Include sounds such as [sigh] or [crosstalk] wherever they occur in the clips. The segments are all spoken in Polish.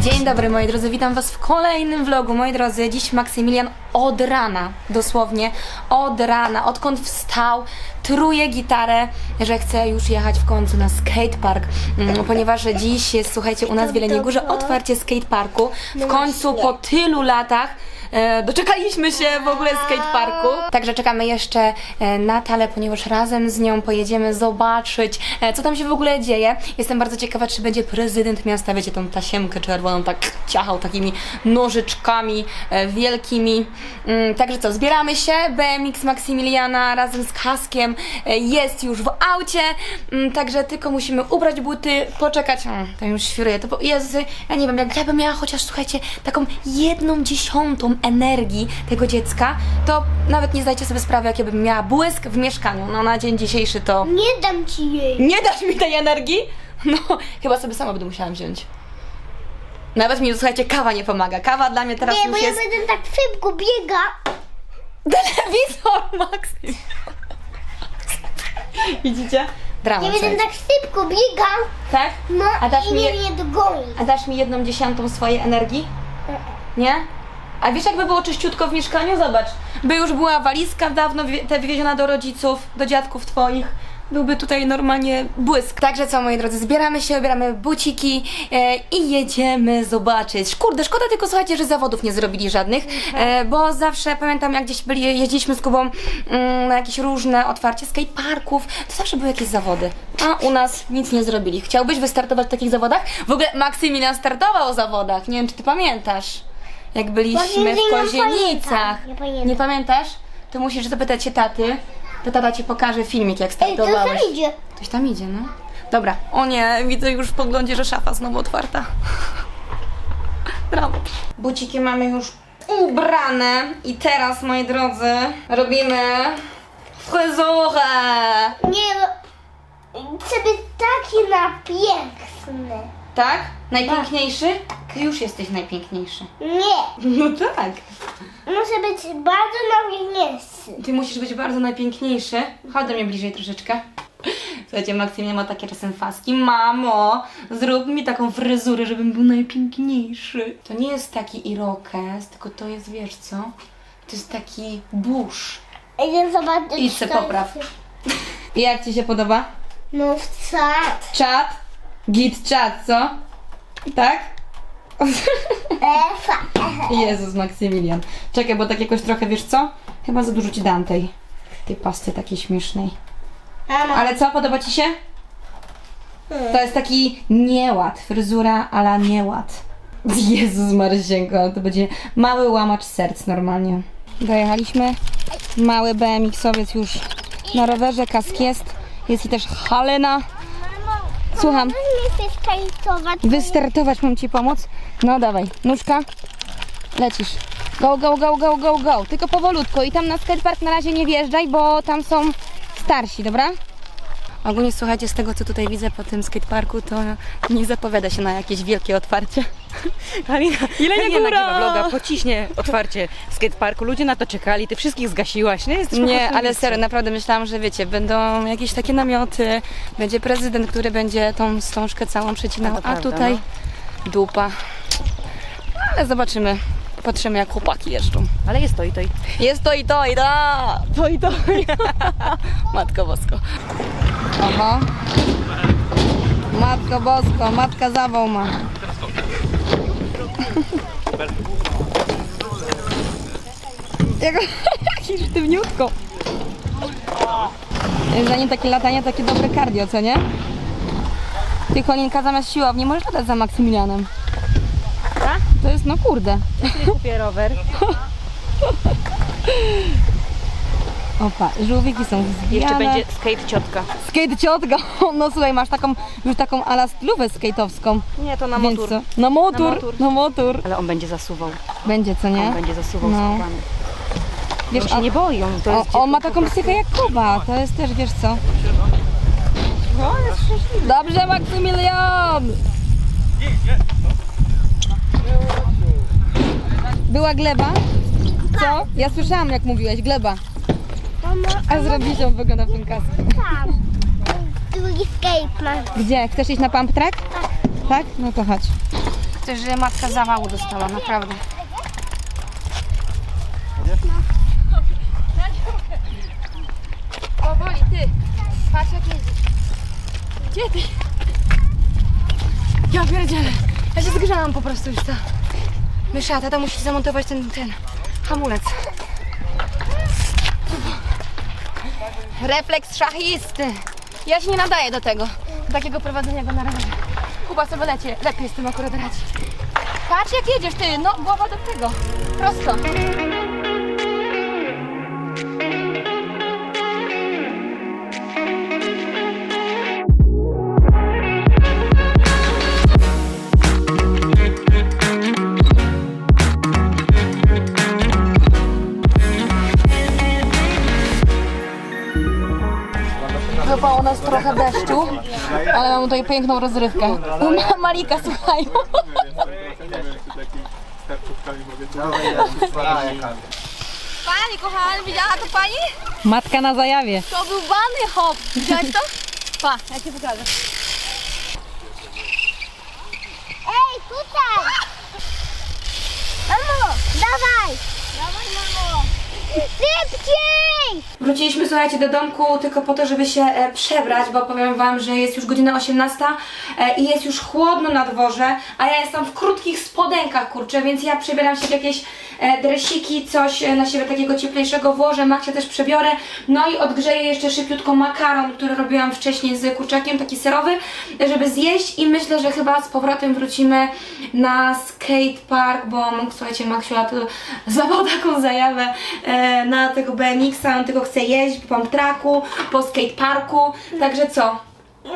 Dzień dobry moi drodzy, witam was w kolejnym vlogu. Moi drodzy, dziś Maksymilian od rana, dosłownie od rana, odkąd wstał, truje gitarę, że chce już jechać w końcu na skatepark, mm, ponieważ dziś jest, słuchajcie, u nas w Jeleniej Górze otwarcie skateparku. W końcu po tylu latach e, doczekaliśmy się w ogóle skateparku. Także czekamy jeszcze e, Natalę, ponieważ razem z nią pojedziemy zobaczyć, e, co tam się w ogóle dzieje. Jestem bardzo ciekawa, czy będzie prezydent miasta, wiecie, tą tasiemkę czerwoną, tak ciachał takimi nożyczkami e, wielkimi. Mm, Także co, zbieramy się. BMX Maksymiliana razem z kaskiem jest już w aucie, Mm, także tylko musimy ubrać buty, poczekać. O, to już świruję. To po- ja nie wiem, jak ja bym miała chociaż, słuchajcie, taką jedną dziesiątą energii tego dziecka, to nawet nie zdajcie sobie sprawy, jakie bym miała błysk w mieszkaniu. No na dzień dzisiejszy to... Nie dam ci jej. Nie dasz mi tej energii? No, chyba sobie sama będę musiała wziąć. Nawet mi, słuchajcie, kawa nie pomaga. Kawa dla mnie teraz Nie, bo już ja jest... będę tak szybko biega. Telewizor, Maksym! Widzicie? Drama. Ja będę słuchajcie. tak szybko biegał. Tak? No A dasz i mi nie je- mnie dogoni. A dasz mi jedną dziesiątą swojej energii? Nie? A wiesz, jakby było czyściutko w mieszkaniu? Zobacz. By już była walizka dawno te wywieziona do rodziców, do dziadków twoich. Byłby tutaj normalnie błysk. Także co, moi drodzy, zbieramy się, ubieramy buciki e, i jedziemy zobaczyć. Kurde, szkoda tylko, słuchajcie, że zawodów nie zrobili żadnych, e, bo zawsze pamiętam, jak gdzieś byli, jeździliśmy z Kubą mm, na jakieś różne otwarcie skateparków, to zawsze były jakieś zawody. A u nas nic nie zrobili. Chciałbyś wystartować w takich zawodach? W ogóle Maksymilian startował w zawodach, nie wiem, czy ty pamiętasz. Jak byliśmy w Kozienicach. nie pamiętam. Nie pamiętasz? To musisz zapytać się taty. To tata ci pokaże filmik, jak Ej, to startowałeś. tam idzie. Ktoś tam idzie, no. Dobra. O nie, widzę już w poglądzie, że szafa znowu otwarta. Brawo. Buciki mamy już ubrane i teraz, moi drodzy, robimy fryzurę. Nie, chcę być taki na piękny. Tak? Najpiękniejszy? Ty już jesteś najpiękniejszy. Nie, No tak. muszę być bardzo nawieniesty. Ty musisz być bardzo najpiękniejszy. Chodź do mnie bliżej troszeczkę. Słuchajcie, Maksymilian ma takie czasem faski. Mamo, zrób mi taką fryzurę, żebym był najpiękniejszy. To nie jest taki irokez, tylko to jest, wiesz co? To jest taki burz. Idę zobaczyć. Idź se co popraw. jest. [laughs] Jak Ci się podoba? No wcale. Czat? Git czat, co? Tak? Jezus, Maksymilian. Czekaj, bo tak jakoś trochę, wiesz co? Chyba za dużo Ci dam tej, tej pasty takiej śmiesznej. Mama. Ale co, podoba Ci się? To jest taki nieład, fryzura ala nieład. Jezus Marysienko, to będzie mały łamacz serc normalnie. Dojechaliśmy, mały BMX-owiec już na rowerze, kask jest, jest i też Halena. Słucham, skajtować. wystartować mam Ci pomóc? No dawaj, nóżka, lecisz. Go, go, go, go, go, go, tylko powolutko i tam na skatepark na razie nie wjeżdżaj, bo tam są starsi, dobra? Ogólnie słuchajcie, z tego co tutaj widzę po tym skateparku, to nie zapowiada się na jakieś wielkie otwarcie. [laughs] Halina, Ile nie pewnie góra? nagrywa vloga, pociśnie otwarcie skateparku. Ludzie na to czekali, ty wszystkich zgasiłaś, nie? Jest trochę Nie, ale serio, naprawdę myślałam, że wiecie, będą jakieś takie namioty, będzie prezydent, który będzie tą wstążkę całą przecinał, No a prawda, tutaj dupa. Ale zobaczymy, patrzymy jak chłopaki jeżdżą. Ale jest to i to i Jest to i to i da! To i to. [laughs] Matko Bosko. Oho. Matko Bosko, matka zawał ma. [laughs] Jak, jak sztywniutko. [laughs] Zanim takie latanie, takie dobre cardio, co nie? Ty Kolinka zamiast siłowni możesz latać za Maksymilianem. Tak? To jest, no kurde. kupię rower. [laughs] Opa, żółwiki są zbijane. Jeszcze będzie skate ciotka. Skate ciotka. [laughs] No słuchaj, masz taką już taką ala stylówę skate'owską. Nie, to na Więc motor. co? Na motor. Na motor. Na motor. Ale on będzie zasuwał. Będzie co nie? On będzie zasuwał No. no. Wiesz, Oni się on, nie boją. To jest on, on ma taką psychę jak Kuba, to jest też, wiesz co? Dobrze, Maksymilian! Była gleba? Co? Ja słyszałam jak mówiłeś, gleba. A zrobisz ją wygląda w tym kasku. tam. Drugi skate ma. Gdzie? Chcesz iść na pump track? Tak? No to chodź. Chcesz, że matka zawału dostała, naprawdę. Powoli, ty. Patrz jak jeździsz. Gdzie ty? Ja pierdzielę. Ja się zgrzałam po prostu już co. Mysza, tata musi zamontować ten, ten hamulec. Refleks szachisty. Ja się nie nadaję do tego. Do takiego prowadzenia go na rowerze. Kuba sobie lecie, lepiej z tym akurat radzi. Patrz jak jedziesz ty, no głowa do tego. Prosto. Nas trochę deszczu, ale mam tutaj piękną rozrywkę. Ma Malika, słuchaj. Pani kochana, widziała to pani? Matka na zajawie. To był bany hop. Widziałaś to? Pa, ja ci pokażę. Ej, tutaj! Mamo, dawaj! Dawaj, mamo! Szybciej! Wróciliśmy, słuchajcie, do domku tylko po to, żeby się e, przebrać, bo powiem Wam, że jest już godzina 18 e, i jest już chłodno na dworze, a ja jestem w krótkich spodenkach, kurczę, więc ja przebieram się w jakieś e, dresiki, coś e, na siebie takiego cieplejszego włożę, Maksia też przebiorę, no i odgrzeję jeszcze szybciutko makaron, który robiłam wcześniej z kurczakiem, taki serowy, żeby zjeść i myślę, że chyba z powrotem wrócimy na skatepark, bo słuchajcie, Maksiula to złapał taką zajawę e, na tego BMX-a, on tylko chce jeść po pump tracku, po skateparku, także co?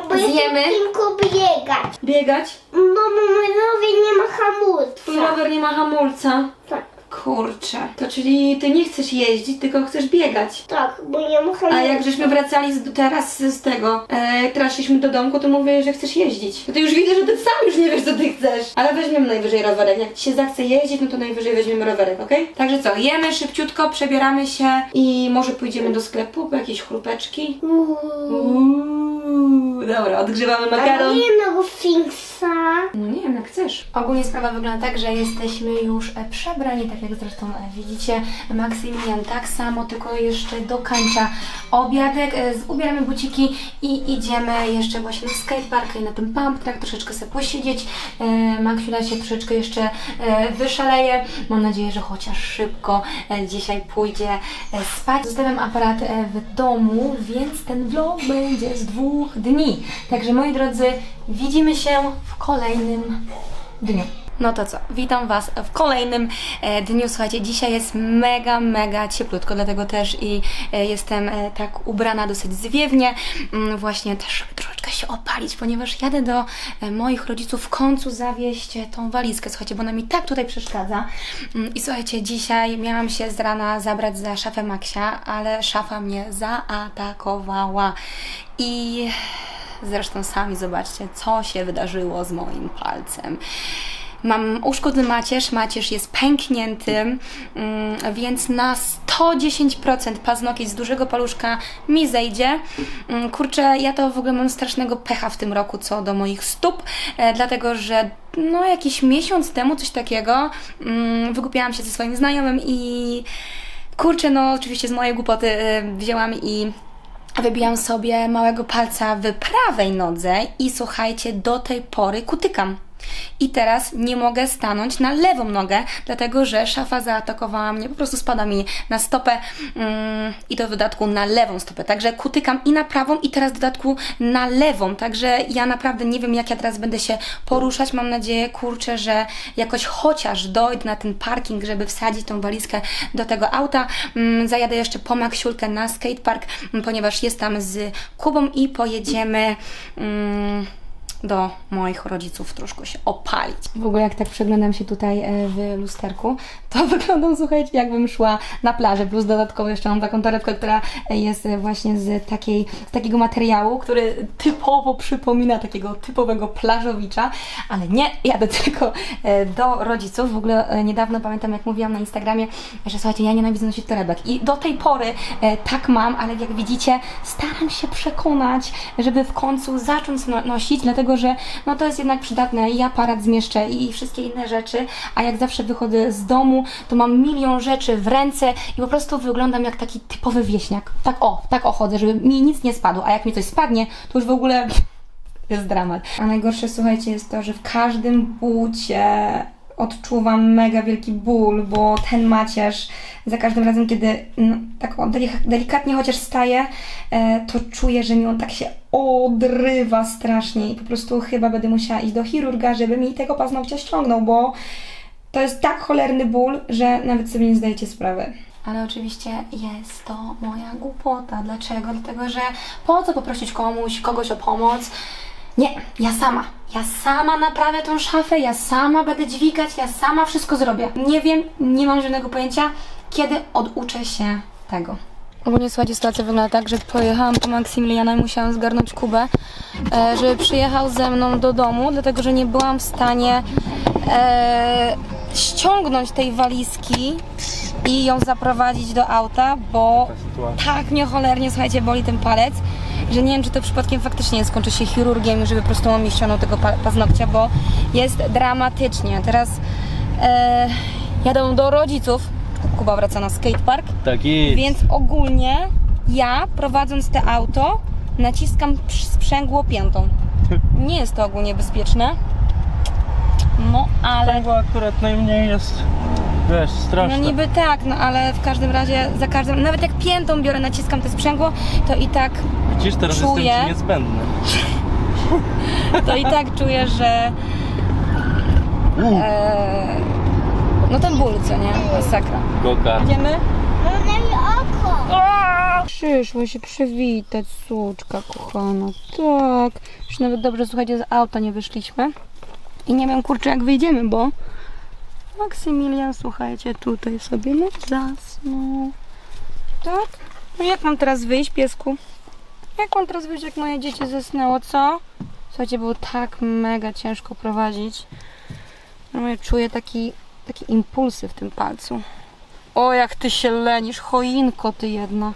Bo ja Zjemy? chcę tylko biegać. Biegać? Mamo, mój rower nie ma hamulca. Twój rower nie ma hamulca. Tak, Kurczę, to czyli ty nie chcesz jeździć, tylko chcesz biegać. tak, bo ma hamulca. A jak żeśmy wracali z, teraz z tego, e, teraz szliśmy do domku, to mówiłeś, że chcesz jeździć. No to już widzę, że ty sam już nie wiesz, co ty chcesz. Ale weźmiemy najwyżej rowerek. Jak ci się zachce jeździć, no to najwyżej weźmiemy rowerek, okej? Także co, jemy szybciutko, przebieramy się i może pójdziemy do sklepu po jakieś chrupeczki. Uuu. Uuu, dobra, odgrzewamy A makaron. nie no, Sfinksa. No nie wiem, jak chcesz. Ogólnie sprawa wygląda tak, że jesteśmy już e, przebrani, tak jak zresztą e, widzicie. Maksymilian tak samo, tylko jeszcze dokańcza obiadek. E, z- Ubieramy buciki i idziemy jeszcze właśnie na skatepark i na tym pump track, troszeczkę sobie posiedzieć. E, Maksiula się troszeczkę jeszcze e, wyszaleje. Mam nadzieję, że chociaż szybko e, dzisiaj pójdzie e, spać. Zostawiam aparat e, w domu, więc ten vlog będzie z dwóch dni. Także moi drodzy, widzimy się w kolejnym dniu. No to co, witam Was w kolejnym e, dniu. Słuchajcie, dzisiaj jest mega, mega cieplutko, dlatego też i e, jestem e, tak ubrana dosyć zwiewnie. Mm, właśnie też, troszeczkę się opalić, ponieważ jadę do e, moich rodziców w końcu zawieźć e, tą walizkę. Słuchajcie, bo ona mi tak tutaj przeszkadza. Mm, I słuchajcie, dzisiaj miałam się z rana zabrać za szafę Maksia, ale szafa mnie zaatakowała. I Zresztą sami zobaczcie, co się wydarzyło z moim palcem. Mam uszkodzony macierz, macierz jest pęknięty, mm, więc na 110% paznokieć z dużego paluszka mi zejdzie. Mm, Kurczę, ja to w ogóle mam strasznego pecha w tym roku co do moich stóp, e, dlatego że no jakiś miesiąc temu coś takiego mm, wygłupiałam się ze swoim znajomym i kurczę, no oczywiście z mojej głupoty e, wzięłam i Wybijam sobie małego palca w prawej nodze i słuchajcie, do tej pory kutykam. I teraz nie mogę stanąć na lewą nogę, dlatego że szafa zaatakowała mnie, po prostu spada mi na stopę mm, i to w dodatku na lewą stopę. Także kutykam i na prawą i teraz w dodatku na lewą. Także ja naprawdę nie wiem jak ja teraz będę się poruszać. Mam nadzieję, kurczę, że jakoś chociaż dojdę na ten parking, żeby wsadzić tą walizkę do tego auta. Mm, zajadę jeszcze po Maksiulkę na skatepark, mm, ponieważ jest tam z Kubą i pojedziemy... do moich rodziców troszkę się opalić. W ogóle jak tak przeglądam się tutaj e, w lusterku, to [laughs] wyglądam, słuchajcie, jakbym szła na plażę, plus dodatkowo jeszcze mam taką torebkę, która jest e, właśnie z, takiej, z takiego materiału, który typowo przypomina takiego typowego plażowicza, ale nie, jadę [laughs] tylko e, do rodziców. W ogóle e, niedawno pamiętam, jak mówiłam na Instagramie, że słuchajcie, ja nienawidzę nosić torebek i do tej pory e, tak mam, ale jak widzicie, staram się przekonać, żeby w końcu zacząć no, nosić, dlatego że no to jest jednak przydatne i aparat zmieszczę i wszystkie inne rzeczy, a jak zawsze wychodzę z domu, to mam milion rzeczy w ręce i po prostu wyglądam jak taki typowy wieśniak. Tak o, tak o chodzę, żeby mi nic nie spadło, a jak mi coś spadnie, to już w ogóle [laughs] jest dramat. A najgorsze, słuchajcie, jest to, że w każdym bucie odczuwam mega wielki ból, bo ten macierz za każdym razem, kiedy no, tak delikatnie chociaż staje, e, to czuję, że mi on tak się odrywa strasznie i po prostu chyba będę musiała iść do chirurga, żeby mi tego paznokcia ściągnął, bo to jest tak cholerny ból, że nawet sobie nie zdajecie sprawy. Ale oczywiście jest to moja głupota. Dlaczego? Dlatego, że po co poprosić komuś, kogoś o pomoc? Nie, ja sama. Ja sama naprawię tą szafę, ja sama będę dźwigać, ja sama wszystko zrobię. Nie wiem, nie mam żadnego pojęcia, kiedy oduczę się tego. Ogólnie słuchajcie, sytuacja wygląda tak, że pojechałam po Maksymiliana i musiałam zgarnąć Kubę, e, żeby przyjechał ze mną do domu, dlatego że nie byłam w stanie e, ściągnąć tej walizki i ją zaprowadzić do auta, bo tak mnie cholernie, słuchajcie, boli ten palec, że nie wiem, czy to przypadkiem faktycznie skończy się chirurgiem, żeby po prostu on mi ściągnął tego pa- paznokcia, bo jest dramatycznie. Teraz e, jadą do rodziców, Kuba wraca na skatepark, Tak jest. więc ogólnie ja prowadząc te auto naciskam sprzęgło piętą. Nie jest to ogólnie bezpieczne. No ale. Tego akurat najmniej jest, wiesz, No straszne. niby tak, no ale w każdym razie za każdym. Nawet jak piętą biorę, naciskam te sprzęgło, to i tak Widzisz, teraz czuję- jestem ci niezbędny. [laughs] to i tak czuję, że. Uh, E, no ten ból, co nie? Masakra. Gokart. Idziemy? Przyszło się przywitać, suczka kochana. Tak. Już nawet dobrze, słuchajcie, z auta nie wyszliśmy. I nie wiem, kurczę, jak wyjdziemy, bo Maksymilian, słuchajcie, tutaj sobie no zasnął. Tak? No jak mam teraz wyjść, piesku? Jak mam teraz wyjść, jak moje dziecię zasnęło, co? Słuchajcie, było tak mega ciężko prowadzić. No ja czuję taki, takie impulsy w tym palcu. O, jak ty się lenisz, choinko ty jedna.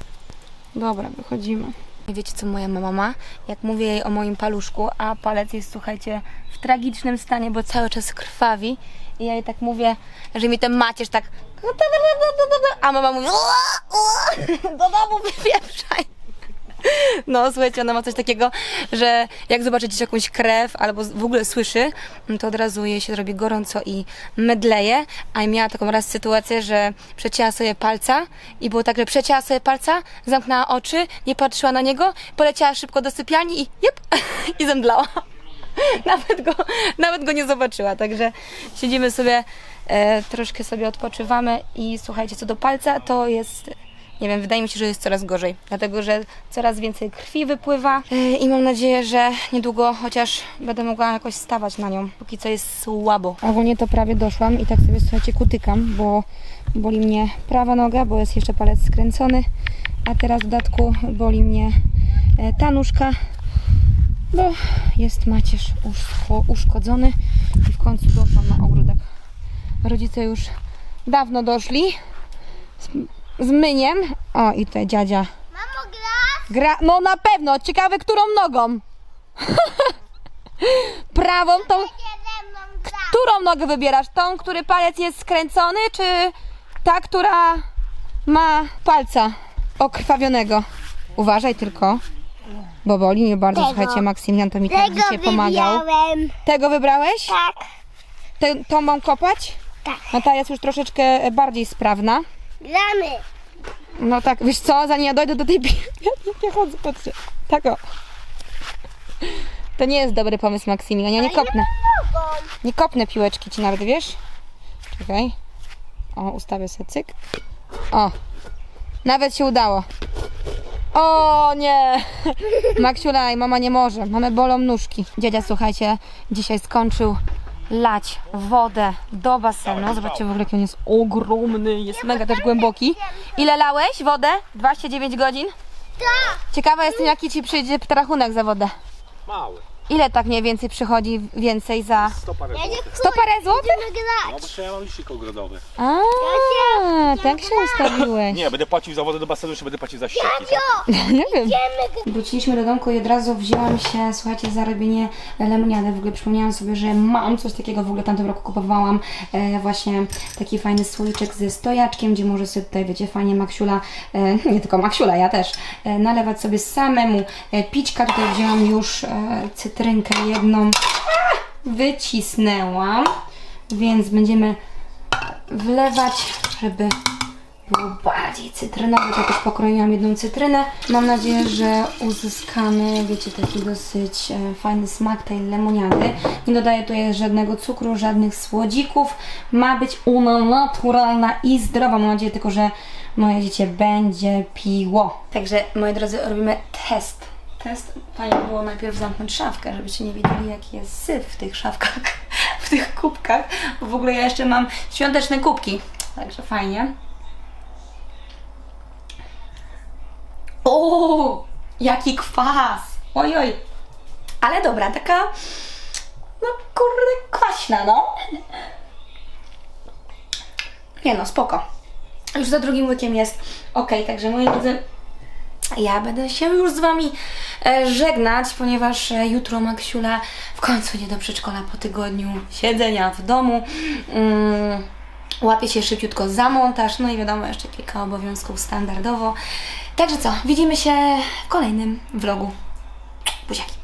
Dobra, wychodzimy. Wiecie, co moja mama ma? Jak mówię jej o moim paluszku, a palec jest, słuchajcie, w tragicznym stanie, bo cały czas krwawi. I ja jej tak mówię, że mi ten macierz tak... [laughs] A mama mówi... [laughs] Do domu wypieprzaj. [laughs] No, słuchajcie, ona ma coś takiego, że jak zobaczy gdzieś jakąś krew albo w ogóle słyszy, to od razu jej się robi gorąco i mydleje. A miała taką raz sytuację, że przecięła sobie palca i było tak, że przecięła sobie palca, zamknęła oczy, nie patrzyła na niego, poleciała szybko do sypialni i jep, [laughs] i zemdlała. [laughs] Nawet go, nawet go nie zobaczyła, także siedzimy sobie, e, troszkę sobie odpoczywamy i słuchajcie, co do palca, to jest nie wiem, wydaje mi się, że jest coraz gorzej, dlatego że coraz więcej krwi wypływa yy, i mam nadzieję, że niedługo chociaż będę mogła jakoś stawać na nią. Póki co jest słabo. Ogólnie to prawie doszłam i tak sobie słuchajcie kutykam, bo boli mnie prawa noga, bo jest jeszcze palec skręcony, a teraz w dodatku boli mnie e, ta nóżka, bo jest macierz uszko, uszkodzony i w końcu doszłam na ogródek. Rodzice już dawno doszli z myniem. O, i tutaj dziadzia. Mamo? Gra. No na pewno, ciekawe którą nogą. [laughs] Prawą, tą. Którą nogę wybierasz? Tą, który palec jest skręcony, czy ta, która ma palca okrwawionego? Uważaj tylko, bo boli mnie bardzo. Tego. Słuchajcie, Maksymilian to mi tak Tego dzisiaj pomagał. wybrałem. Tego wybrałeś? Tak, Tę, tą mam kopać? tak. No ta jest już troszeczkę bardziej sprawna. Gramy. No tak, wiesz co, zanim ja dojdę do tej pi... [laughs] Ja chodzę, patrzę. Tak o. To nie jest dobry pomysł, Maksymilian. Ja nie kopnę. Nie kopnę piłeczki ci nawet, wiesz? Czekaj. O, ustawię sobie cyk. O. Nawet się udało. O nie! [laughs] Maksiula i mama nie może. Mamy bolą nóżki. Dziadzia, słuchajcie, dzisiaj skończył lać wodę do basenu. Zobaczcie w ogóle, jaki on jest ogromny. Jest mega też głęboki. Ile lałeś wodę? 29 godzin? Tak. Ciekawa jestem, jaki ci przyjdzie rachunek za wodę. Mały. Ile tak mniej więcej przychodzi więcej za... Sto parę złotych. 100 parę złotych? Będziemy grać. No bo ja mam liścik ogrodowy. A, tak się ustawiłeś. Nie, będę płacił za wodę do basenu, jeszcze będę płacił za ścieki. [laughs] Nie wiem. Idziemy Wróciliśmy do domku i od razu wzięłam się, słuchajcie, za robienie lemoniady. W ogóle przypomniałam sobie, że mam coś takiego, w ogóle w tamtym roku kupowałam e, właśnie taki fajny słoiczek ze stojaczkiem, gdzie może sobie tutaj, wiecie, fajnie Maksiula, e, [laughs] nie tylko Maksiula, ja też, e, nalewać sobie samemu e, pićka. Tutaj wzięłam już e, cytrynkę jedną, wycisnęłam, więc będziemy wlewać, żeby było bardziej cytrynowe, to też pokroiłam jedną cytrynę. Mam nadzieję, że uzyskamy, wiecie, taki dosyć e, fajny smak tej lemoniady. Nie dodaję tutaj żadnego cukru, żadnych słodzików. Ma być ona naturalna i zdrowa. Mam nadzieję tylko, że moje dziecię będzie piło. Także, moi drodzy, robimy test. Test. Fajnie by było najpierw zamknąć szafkę, żebyście nie wiedzieli, jaki jest syf w tych szafkach, [laughs] w tych kubkach. Bo w ogóle ja jeszcze mam świąteczne kubki. Także fajnie. O, jaki kwas! Oj, oj. Ale dobra, taka, no kurde, kwaśna, no. Nie no, spoko. Już za drugim łykiem jest ok, także moi drodzy, ja będę się już z Wami e, żegnać, ponieważ e, jutro Maksiula w końcu nie do przedszkola po tygodniu siedzenia w domu. Mm, łapie się szybciutko za montaż, no i wiadomo, jeszcze kilka obowiązków standardowo. Także co, widzimy się w kolejnym vlogu. Buziaki.